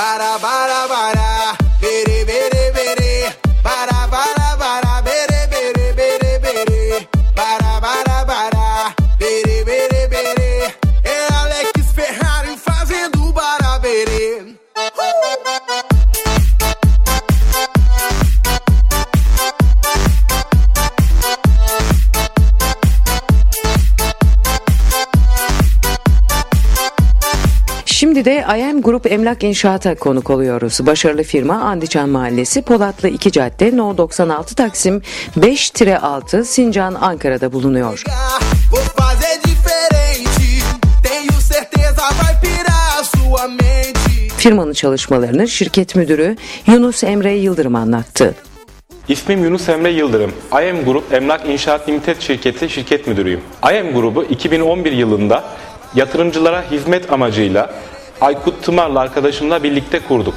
Bara bara bara. Bere bere bere. Bara bara bara. Bere bere bere bere. Bara bara bara. Bere bere bere. É Alex Ferrari fazendo bara bere. Şimdi de IM Grup Emlak İnşaat'a konuk oluyoruz. Başarılı firma Andiçan Mahallesi Polatlı 2 Cadde No 96 Taksim 5-6 Sincan Ankara'da bulunuyor. Firmanın çalışmalarını şirket müdürü Yunus Emre Yıldırım anlattı. İsmim Yunus Emre Yıldırım. IM Grup Emlak İnşaat Limited şirketi şirket müdürüyüm. IM Grubu 2011 yılında yatırımcılara hizmet amacıyla Aykut Tımar'la arkadaşımla birlikte kurduk.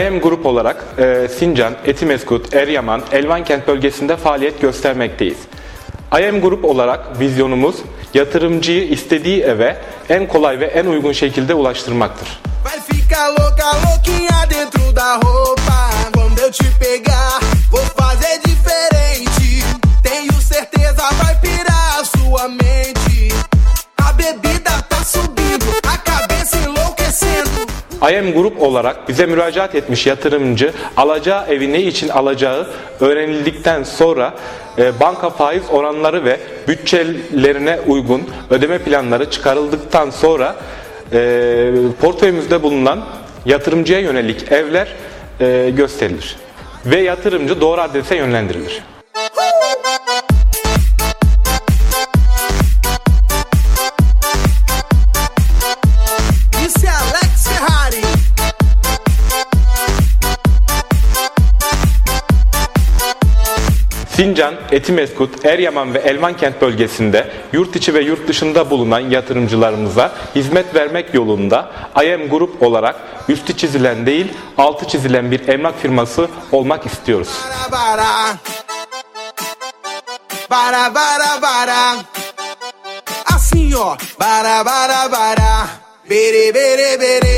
IM Grup olarak e, Sincan, Etimeskut, Eryaman, Elvankent bölgesinde faaliyet göstermekteyiz. IM Grup olarak vizyonumuz yatırımcıyı istediği eve en kolay ve en uygun şekilde ulaştırmaktır. Vai ficar louca, IM Grup olarak bize müracaat etmiş yatırımcı alacağı evi ne için alacağı öğrenildikten sonra e, banka faiz oranları ve bütçelerine uygun ödeme planları çıkarıldıktan sonra e, portföyümüzde bulunan yatırımcıya yönelik evler e, gösterilir. Ve yatırımcı doğru adrese yönlendirilir. Sincan, Etimeskut, Eryaman ve Elmankent bölgesinde yurt içi ve yurt dışında bulunan yatırımcılarımıza hizmet vermek yolunda IM Grup olarak üstü çizilen değil, altı çizilen bir emlak firması olmak istiyoruz. Bara bara. Bara bara bara. Ó. Bara bara bara. Bere bere bere.